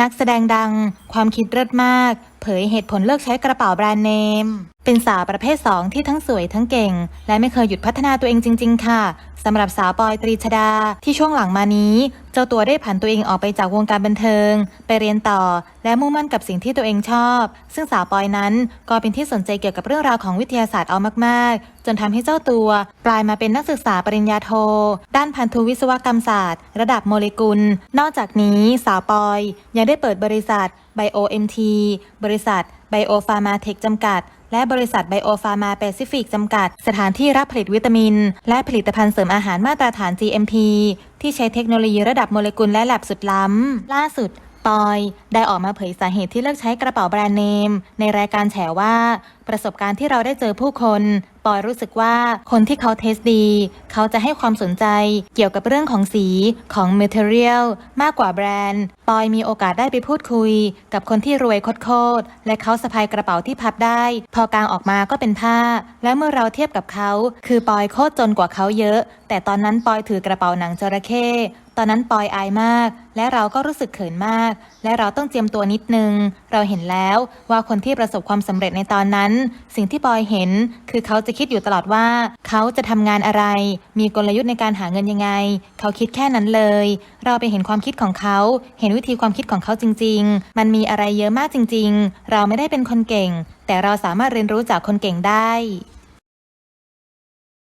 นักแสดงดัง ความคิดเลิศมากเผยเหตุผลเลิกใช้กระเป๋าแบรนด์เนม เป็นสาวประเภท 2 ที่ทั้งสวยทั้งเก่ง และไม่เคยหยุดพัฒนาตัวเองจริง ๆ ค่ะสำหรับสาวปอยตรีชดา ที่ช่วงหลังมานี้ เจ้าตัวได้ผันตัวเองออกไปจากวงการบันเทิง ไปเรียนต่อ และมุ่งมั่นกับสิ่งที่ตัวเองชอบ ซึ่งสาวปอยนั้นก็เป็นที่สนใจเกี่ยวกับเรื่องราวของวิทยาศาสตร์เอามาก ๆ จนทำให้เจ้าตัวกลายมาเป็นนักศึกษาปริญญาโท ด้านพันธุวิศวกรรมศาสตร์ ระดับโมเลกุล นอกจากนี้สาวปอยยังได้เปิดบริษัท BioMT บริษัทไบโอฟาร์มาเทคจำกัด และบริษัทไบโอฟาร์มาแปซิฟิกจำกัด สถานที่รับผลิตวิตามิน และผลิตภัณฑ์เสริมอาหารมาตรฐาน GMP ที่ใช้เทคโนโลยีระดับโมเลกุลและแลบสุดล้ำ ล่าสุดปอยได้ออกมาเผยสาเหตุที่เลิกใช้กระเป๋าแบรนด์เนม ในรายการแฉว่า ประสบการณ์ที่เราได้เจอผู้คนปอยรู้สึกว่าคนที่เขาเทสดี เขาจะให้ความสนใจเกี่ยวกับเรื่องของสีของ material มากกว่าแบรนด์ ปอยมีโอกาสได้ไปพูดคุย กับคนที่รวยโคตรๆและเขาสะพายกระเป๋าที่พับได้ พอกางออกมาก็เป็นผ้า และเมื่อเราเทียบกับเขา คือปอยโคตรจนกว่าเขาเยอะ แต่ตอนนั้นปอยถือกระเป๋าหนังจระเข้ตอนนั้นปอยอายมาก และเราก็รู้สึกเขินมาก และเราต้องเจียมตัวนิดนึง เราเห็นแล้วว่าคนที่ประสบความสำเร็จในตอนนั้น สิ่งที่ปอยเห็นคือเขาจะคิดอยู่ตลอดว่า เขาจะทำงานอะไร มีกลยุทธ์ในการหาเงินยังไง เขาคิดแค่นั้นเลย เราไปเห็นความคิดของเขา เห็นวิธีความคิดของเขาจริง ๆ มันมีอะไรเยอะมากจริง ๆ เราไม่ได้เป็นคนเก่ง แต่เราสามารถเรียนรู้จากคนเก่งได้